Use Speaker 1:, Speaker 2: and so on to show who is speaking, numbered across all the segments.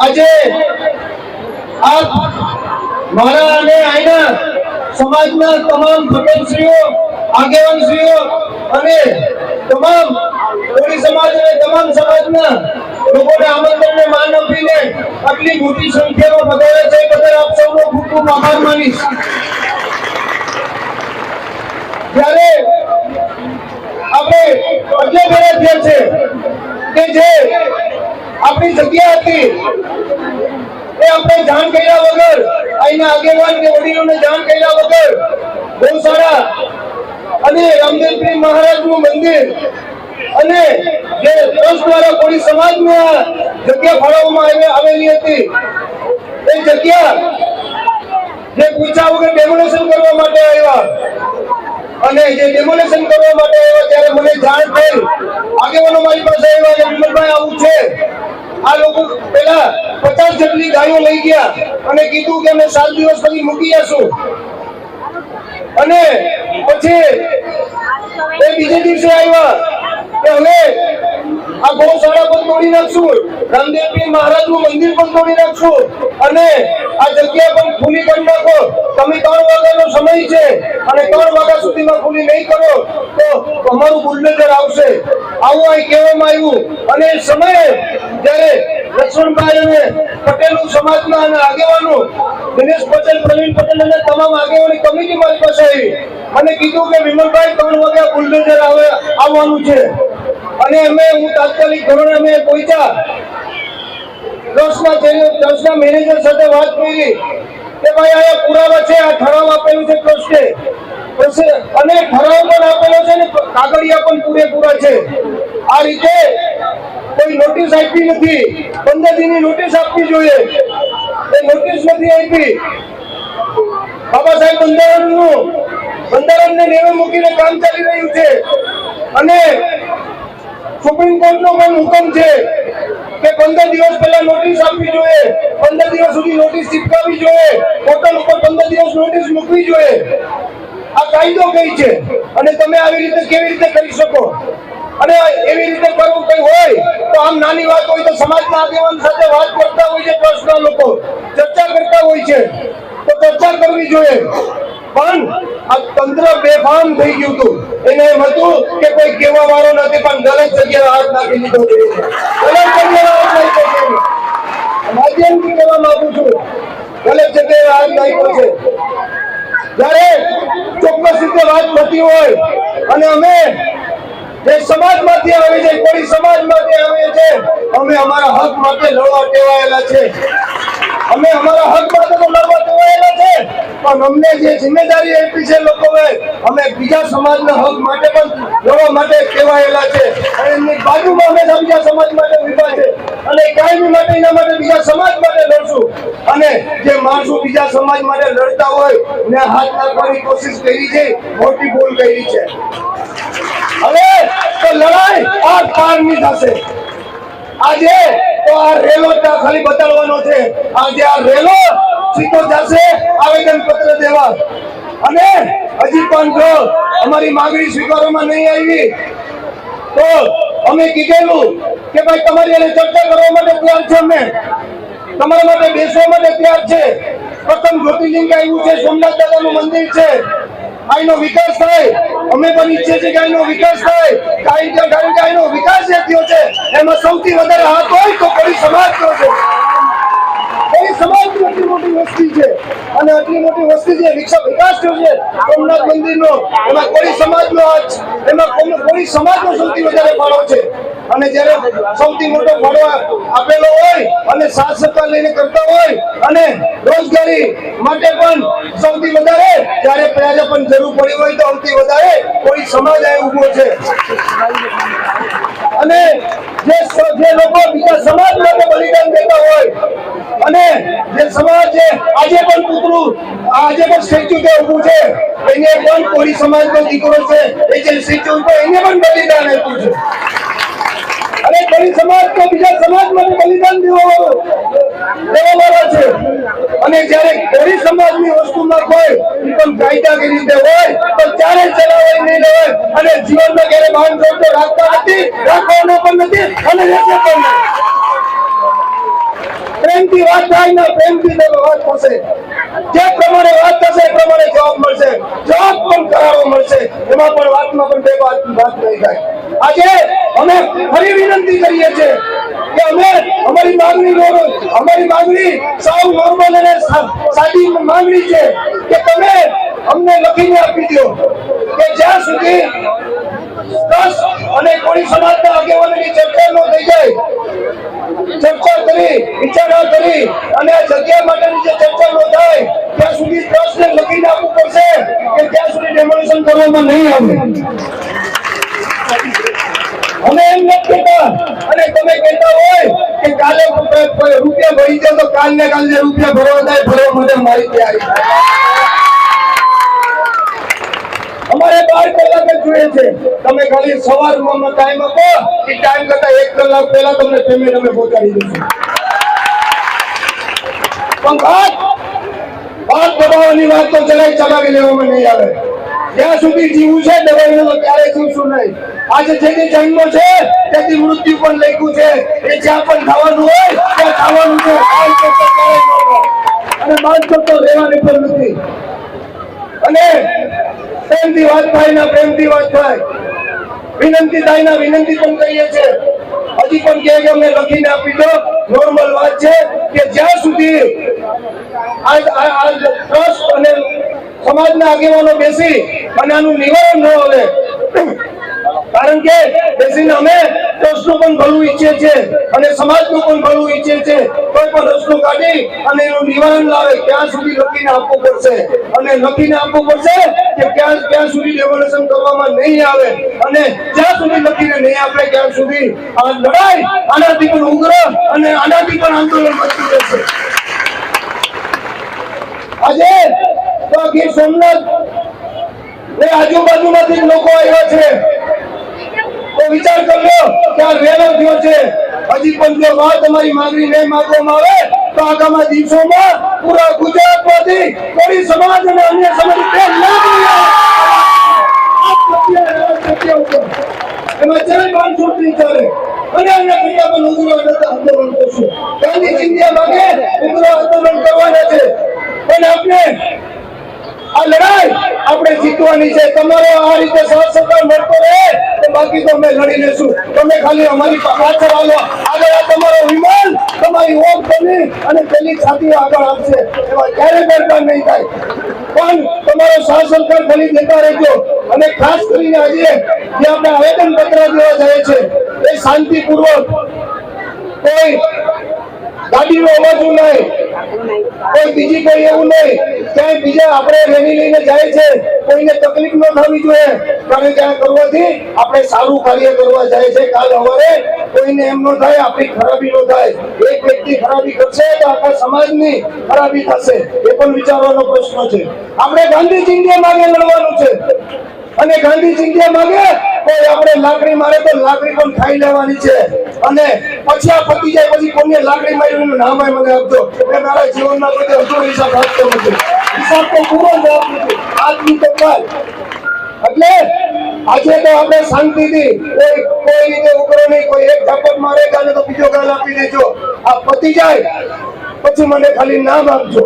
Speaker 1: આજે આપ મારા અને અહીંના સમાજના તમામ ભગતશ્રીઓ આગેવાનશ્રીઓ અને તમામ કોળી સમાજ અને તમામ સમાજના લોકોને આમંત્રણને માન આપીને આટલી મોટી સંખ્યામાં પધાર્યા છે. બદલ આપ સૌનો ખૂબ ખૂબ આભાર માનીશ. જ્યારે આપણે થયા છે, કે જે આપણી જગ્યા હતી. એ આપણે જાણ કર્યા વગર, અહીંના આગેવાન કે વડીલોને જાણ કર્યા વગર બહુ સારા અને રામદેવપીર મહારાજનું મંદિર અને જે ટ્રસ્ટ દ્વારા કોળી સમાજને આ જગ્યા ફાળવવામાં આવે- આવેલી હતી. એ જગ્યા જે પૂછા વગર ડેમોનેશન કરવા માટે આવ્યા. અને જે ડેમોલેશન કરવા માટે આવ્યા ત્યારે મને જાણ થઈ. આગેવાનો મારી પાસે આવ્યા કે વિમલભાઈ આવું છે. આ લોકો પેલા પચાસ જેટલી ગાયો લઈ ગયા અને કીધું કે અમે સાત દિવસ પછી મૂકી જશું અને પછી એ બીજે દિવસે આવ્યા કે હવે આ ગૌશાળા પણ તોડી નાખશું. રામદેવજી મહારાજનું મંદિર પણ તોડી નાખશું. અને આ જગ્યા પણ ખુલ્લી કરી નાખો. તમે ત્રણ વાગ્યાનો સમય છે અને ત્રણ વાગ્યા સુધીમાં ખુલ્લી નહીં કરો તો અમારું બુલડોઝર આવશે. આવું અહીં કહેવામાં આવ્યું. અને એ સમયે જ્યારે લક્ષ્મણભાઈ અને પટેલ સમાજના અને આગેવાનો દિનેશ પટેલ, પ્રવીણ પટેલ અને તમામ આગેવાની કમિટી મારી પાસે આવી મને કીધું કે વિમલભાઈ ત્રણ વાગ્યા બુલડોઝર આવે, આવવાનું છે. અને અમે હું તાત્કાલિક ધોરણે અમે પહોંચ્યા ટ્રસ્ટના ટ્રસ્ટના મેનેજર સાથે વાત કરી કે ભાઈ અહીંયા પુરાવા છે, આ ઠરાવ આપેલું છે ટ્રસ્ટે અને ઠરાવ પણ આપેલો છે ને કાગળિયા પણ પૂરેપૂરા છે. આ રીતે કોઈ નોટિસ આપી નથી. પંદર દિનની નોટિસ આપવી જોઈએ. એ નોટિસ નથી આપી. બાબા સાહેબ બંધારણનું બંધારણને નેવે મૂકીને કામ ચાલી રહ્યું છે. અને સુપ્રીમ કોર્ટનો પણ હુકમ છે કે પંદર દિવસ પહેલા નોટિસ આપવી જોઈએ. પંદર દિવસ સુધી નોટિસ ચીપકાવી જોઈએ. પોર્ટલ ઉપર પંદર દિવસ નોટિસ મૂકવી જોઈએ. આ કાયદો કઈ છે? અને તમે આવી રીતે કેવી રીતે કરી શકો? અને એવી રીતે કરવું કઈ હોય, તો આમ નાની વાત હોય તો સમાજના આગેવાન સાથે વાત કરતા હોય છે ટ્રસ્ટના લોકો. ચર્ચા કરતા હોય છે. તો ચર્ચા કરવી જોઈએ. પણ આ તંત્ર બેફામ થઈ ગયું હતું. એને એમ હતું કે કોઈ કેવા વાળો નથી, પણ ગલત જગ્યાએ હાથ નાખી દીધો છે. ગલત જગ્યાએ હાથ નાખ્યો છે માધ્યમથી કહેવા માંગુ છું, ગલત જગ્યાએ હાથ નાખ્યો છે. જ્યારે ચોક્કસ રીતે વાત થતી હોય, અને અમે જે સમાજમાંથી આવે છે કોઈ સમાજમાંથી આવે છે અમે અમારા હક માટે લડવા ટેવાયેલા છે. અમે અમારા હક માટે તો લડવા જોવાયેલા છે. પણ અમને જે જિમ્મેદારી આપી છે લોકોએ, અમે બીજા સમાજના હક માટે પણ લડવા માટે કહેવાયેલા છે. અને એમની બાજુમાં અમે બીજા સમાજ માટે ઊભા છે. અને કાયમી માટે એના માટે બીજા સમાજ માટે લડશું. અને જે માણસો બીજા સમાજ માટે લડતા હોય ને હાથ નાખવાની કોશિશ કરી છે, મોટી ભૂલ કરી છે. હવે તો લડાઈ આ પારની થશે. આજે તો આ રેલો ખાલી બતાડવાનો છે આજે આ રેલો સીધો જશે આવેદન પત્ર દેવા. અને હજી પણ જો અમારી માંગણી સ્વીકારવામાં નહીં આવી, તો અમે કીધેલું કે ભાઈ તમારી એને ચર્ચા કરવા માટે તૈયાર છે અમે. તમારા માટે બેસવા માટે તૈયાર છે. પ્રથમ જ્યોતિર્લિંગ આવ્યું છે, સોમનાથ દાદાનું મંદિર છે. આઈનો વિકાસ થાય, અમે પણ ઈચ્છીએ છીએ કે આઈનો વિકાસ થાય. કારણ કે આનો વિકાસ જે થયો છે, એમાં સૌથી વધારે હાથ હોય તો કોઈ થયો છે. સમાજની આટલી મોટી વસ્તી છે. અને આટલી મોટી વસ્તી જે વિકસ- વિકાસ થયો છે, સોમનાથ મંદિરનો, એમાં કોઈ સમાજનો એમાં કોઈ- સમાજ સમાજનો સૌથી વધારે ફાળો છે. અને જ્યારે સૌથી મોટો ફાળો આપેલો હોય અને સાથ સત્તા લઈને કરતા હોય અને રોજગારી માટે પણ સૌથી વધારે, જ્યારે પહેલા પણ જરૂર પડી હોય તો સૌથી વધારે કોઈ સમાજ આ ઊભો છે. અને જે જે લોકો બીજા સમાજ માટે બલિદાન દેતા હોય, અને જે સમાજ આજે પણ પુતળું આજે પણ સ્ટેચ્યુ જે ઊભું છે, એને પણ કોળી સમાજનો દીકરો છે, એ જે સ્ટેચ્યુ ઉપર એને પણ બલિદાન આપ્યું છે. અને કોળી સમાજ તો બીજા સમાજ માટે બલિદાન દેવા વાળા છે. અને જ્યારે કોળી સમાજની વસ્તુમાં કોઈ પણ કાયદાકીય રીતે હોય તો ત્યારે ચલાવાય નહીં લેવાય અને જીવનમાં ક્યારે બાંધ તો રાખતા નથી, રાખવાનો પણ નથી, અને રહેશે પણ નહીં. પ્રેમથી વાત થાય ને પ્રેમથી તમે વાત થશે જે પ્રમાણે વાત થશે એ પ્રમાણે જવાબ મળશે. જવાબ મળશે એમાં પણ વાતમાં પણ બે વાત વાત નહીં થાય આજે અમે ફરી વિનંતી કરીએ છીએ કે અમે અમારી માંગણી અમારી માંગણી સાવ નોર્મલ અને સાદી માંગણી છે કે તમે અમને લખીને આપી દો કે જ્યાં સુધી દસ અને કોળી સમાજના આગેવાનોની ચર્ચા ન થઈ જાય, ચર્ચા કરી, વિચારણા કરી અને જગ્યા માટેની જે ચર્ચા ન થાય ત્યાં સુધી ટ્રસ્ટને લખી આપવું પડશે કે ત્યાં સુધી ડેમોલિશન કરવામાં નહીં આવે. અમે એમ નથી કહેતા. અને તમે કહેતા હોય કે કાલે રૂપિયા ભરી દો તો કાલ કાલે રૂપિયા ભરવા થાય ભરવા માટે મારી તૈયારી અમારે બાર કલાક જ જોઈએ છે. તમે ખાલી સવારમાં ટાઈમ આપો, એ ટાઈમ કરતા એક કલાક પહેલા તમને પેમેન્ટ અમે પહોંચાડી દઈશું. પણ વાત દબાવવાની વાત તો જરાય ચલાવી લેવામાં નહીં આવે. જ્યાં સુધી જીવું છે, દબાવીને તો ક્યારે જીવશું નહીં. આજે જેની જન્મ છે તેથી મૃત્યુ પણ લખ્યું છે. એ જ્યાં પણ થવાનું હોય, ત્યાં થવાનું છે. અને બાદ કરતો રહેવાની પણ નથી. અને પ્રેમથી વાત થાય ના પ્રેમથી વાત થાય. વિનંતી થાય ના વિનંતી પણ કહીએ છે હજી પણ કે અમને લખીને આપી દો. નોર્મલ વાત છે કે જ્યાં સુધી ટ્રસ્ટ અને સમાજના આગેવાનો બેસી અને આનું નિવારણ ન આવે કારણ કે બેસીને અમે ટ્રસ્ટનું પણ ભલું ઈચ્છીએ છીએ અને સમાજનું પણ ભલું ઈચ્છીએ છીએ. કોઈ પણ રસ્તો કાઢી અને એનું નિવારણ લાવે ત્યાં સુધી લખીને આપવું પડશે. અને લખીને આપવું પડશે કે ક્યાં ક્યાં સુધી રેવોલ્યુશન કરવામાં નહીં આવે. અને જ્યાં સુધી લખીને નહીં આપણે ત્યાં સુધી આ લડાઈ આનાથી પણ ઉગ્ર અને આનાથી પણ આંદોલન વધતું રહેશે. આજે તો ગીર સોમનાથ ને આજુબાજુમાંથી લોકો આવ્યા છે. વિચાર કરજો કે આ વેલો થયો છે હજી પણ જો વાત તમારી માંગણી નહીં માંગવામાં આવે તો આગામી દિવસોમાં પૂરા ગુજરાતમાંથી કોઈ સમાજ અને અન્ય સમાજ જગ્યા ઉપર. એમાં બાંધછોડ નહીં ચાલે. અને અન્ય કરતા પણ ઉગ્ર આંદોલન કરશું ગાંધી ચિંતા માગે ઉગ્ર આંદોલન કરવાના છે પણ આપણે આ લડાઈ આપણે જીતવાની છે. તમારો આ રીતે સાથ સહકાર મળતો રહે બાકી તો અમે લડી લેશું તમે ખાલી અમારી પાછળ આવો આગળ આ તમારો વિમાન, તમારી ઓગ બની અને પેલી છાતી આગળ આવશે. એમાં ક્યારે દરકાર નહીં થાય. પણ તમારો સાથ સહકાર ખાલી દેતા રહેજો. અને ખાસ કરીને આજે જે આપણે આવેદન પત્ર દેવા જાય છે, એ શાંતિપૂર્વક કોઈ ગાડીનો અવાજ નહીં કોઈ બીજી કોઈ એવું નહીં. ક્યાંય બીજા આપણે રેલી લઈને જાય છે, કોઈને તકલીફ ન થવી જોઈએ. કારણ કે આ કરવાથી આપણે સારું કાર્ય કરવા જાય છે. કાલ સવારે કોઈને એમ ન થાય, આપણી ખરાબી ન થાય. એક વ્યક્તિ ખરાબી કરશે તો આખા સમાજની ખરાબી થશે. એ પણ વિચારવાનો પ્રશ્ન છે. આપણે ગાંધી ચિંધ્યા માગે લડવાનું છે. અને ગાંધી ચિંધ્યા માગે કોઈ આપણે લાકડી મારે તો લાકડી પણ ખાઈ લેવાની છે. અને પછી આ પતી જાય, પછી કોઈને લાકડી મારી એનું નામ મને આપજો. મેં મારા જીવનમાં કોઈ હજુ હિસાબ આપતો નથી. હિસાબ તો પૂરો જ આપું છું આજની તો કાલ. એટલે આજે તો આપણે શાંતિથી કોઈ કોઈ રીતે ઉઘરો નહીં. કોઈ એક ઝાપટ મારે ગાને તો બીજો ગાલ આપી દેજો. આ પતી જાય, પછી મને ખાલી નામ આપજો.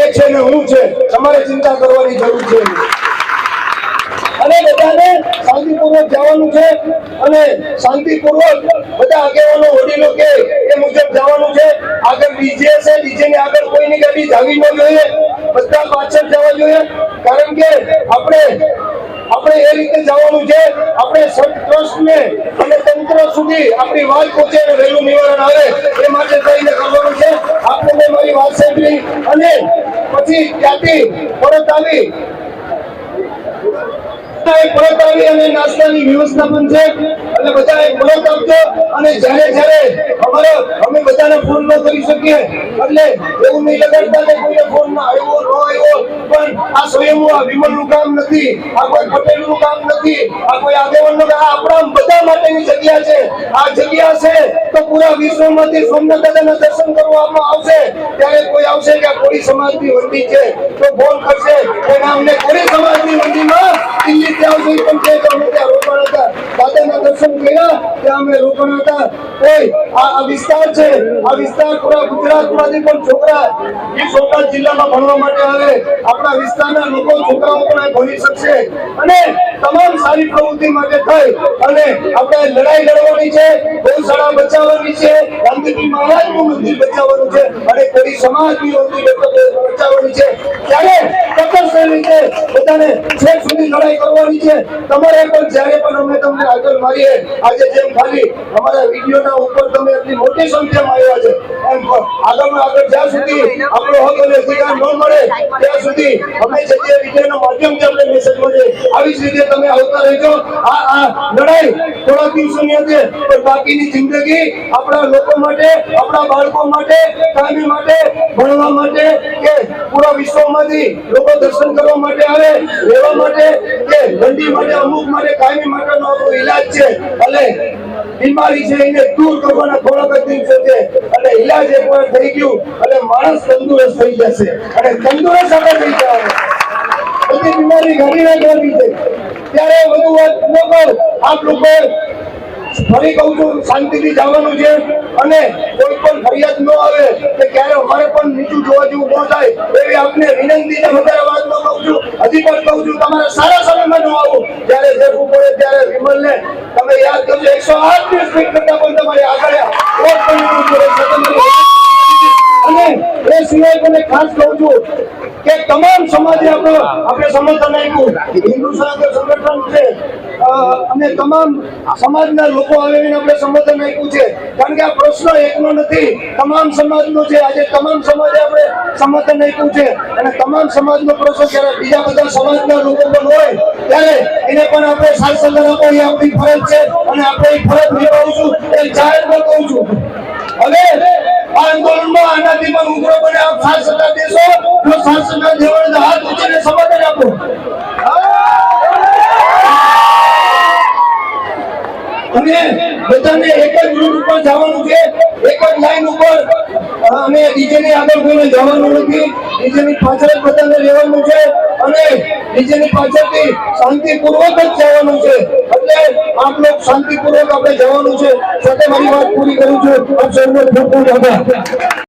Speaker 1: એ છે ને હું છે. તમારે ચિંતા કરવાની જરૂર છે. અને બધાને શાંતિપૂર્વક જવાનું છે અને શાંતિપૂર્વક બધા આગેવાનો વડીલો કે એ મુજબ જવાનું છે. આગળ ડીજે છે ડીજે આગળ કોઈની ગાડી જાવી ન જોઈએ. બધા પાછળ જવા જોઈએ. કારણ કે આપણે આપણે એ રીતે જવાનું છે. આપણે ટ્રસ્ટને અને તંત્ર સુધી આપણી વાત પહોંચે અને વહેલું નિવારણ આવે એ માટે થઈને કરવાનું છે. આપણે મારી વાત સાંભળી અને પછી ત્યાંથી પરત આવી બધાએ પરત આવી અને નાસ્તાની વ્યવસ્થા પણ છે એટલે બધાએ પરત કરજો અને જ્યારે જ્યારે અમારો અમે બધાને ફોન ન કરી શકીએ, એટલે એવું નહીં લગાડતા કે કોઈને ફોન ન આવ્યો ન આવ્યો. પણ આ સ્વયં આ વિમલનું કામ નથી, આ કોઈ પટેલનું કામ નથી, આ કોઈ આગેવાનનું આ આપણા બધા માટેની જગ્યા છે. આ જગ્યા છે તો પૂરા વિશ્વમાંથી સોમનાથ દાદાના દર્શન કરવામાં આવશે. ત્યારે કોઈ આવશે કે કોળી સમાજની વંડી છે, તો ફોન કરશે કે અમને કોળી સમાજની વંડીમાં દિલ્હીથી આવશે પણ તે અમે ત્યાં રોકાણ હતા. દાદાના દર્શન છોકરાઓ પણ તમામ સારી માટે થઈ. અને લડાઈ લડવાની છે, ગૌશાળા બચાવવાની છે, ગાંધીજી મહારાજનું મંદિર બચાવવાનું છે, અને કોઈ સમાજની મંદિર બચાવવાની છે. ત્યારે ચોક્કસ રીતે બધાને છેક સુધી લડાઈ કરવાની છે. તમારે પણ જ્યારે પણ અમે તમને આગળ મારીએ આજે જેમ ખાલી અમારા વિડીયોના ઉપર તમે એટલી મોટી સંખ્યામાં આવ્યા છે. એમ આગળમાં આગળ જ્યાં સુધી આપણો હક અને અધિકાર ન મળે, ત્યાં સુધી અમે જે જે વિડીયોના માધ્યમથી અમને મેસેજ મળે, આવી જ રીતે તમે આવતા રહેજો. આ આ લડાઈ થોડા દિવસોની અંદર, પણ બાકીની જિંદગી આપણા લોકો માટે, આપણા બાળકો માટે, કાયમી માટે, ભણવા માટે કે પૂરા વિશ્વમાંથી લોકો દર્શન કરવા માટે આવે, રહેવા માટે કે ઠંડી માટે, અમુક માટે કાયમી માટેનો આપણો ઈલાજ છે. ભલે બીમારી છે એને દૂર કરવાના થોડાક દિવસો છે. અને ઈલાજ એકવાર થઈ ગયું, અને માણસ તંદુરસ્ત થઈ જશે. અને તંદુરસ્ત આપણે થઈ જવાનું. બધી બીમારી ઘણી નાખવાની છે. ત્યારે વધુ વાત ન કર. આપ લોકો ફરી કહું છું, શાંતિથી જવાનું છે. અને કોઈ પણ ફરિયાદ ન આવે કે ક્યારે અમારે પણ નીચું જોવા જેવું ન થાય, એવી આપને વિનંતી છે વધારે વાત ન કહું છું. હજી પણ કહું છું, તમારે સારા સમયમાં ન આવું જ્યારે જવું પડે ત્યારે વિમલને તમે યાદ કરજો એકસો આઠની સ્પીડ કરતા પણ તમારી આગળ વોટ પણ નીકળવું પડે છે. તમારે અને એ સિવાય મને ખાસ કહું છું કે તમામ સમાજે આપણો આપણે સમર્થન આપ્યું. હિન્દુ સંગઠન છે. અને તમામ સમાજના લોકો આવીને આપણે સમર્થન આપ્યું છે. કારણ કે આ પ્રશ્ન એકનો નથી, તમામ સમાજનો છે. આજે તમામ સમાજે આપણે સમર્થન આપ્યું છે. અને તમામ સમાજનો પ્રશ્ન જ્યારે બીજા બધા સમાજના લોકો પણ હોય, ત્યારે એને પણ આપણે સાથ સહકાર આપો, એ આપણી ફરજ છે. અને આપણે એ ફરજ નિભાવશું. એ જાહેરમાં કહું છું. હવે આંદોલનમાં આનાથી પણ ઉગ્ર બને આપ સત્તા દેશો જો આપો. અને બધાને એક જ રૂટ જવાનું છે, એક જ લાઈન ઉપર. અમે અને આગળ કોઈને જવાનું નથી, ડીજેની પાછળ બધાને રહેવાનું છે અને ડીજેની પાછળથી શાંતિપૂર્વક જ જવાનું છે. એટલે આપ લોક શાંતિપૂર્વક આપણે જવાનું છે. સાથે મારી વાત પૂરી કરું છું. આપ સૌનો ખૂબ ખૂબ આભાર.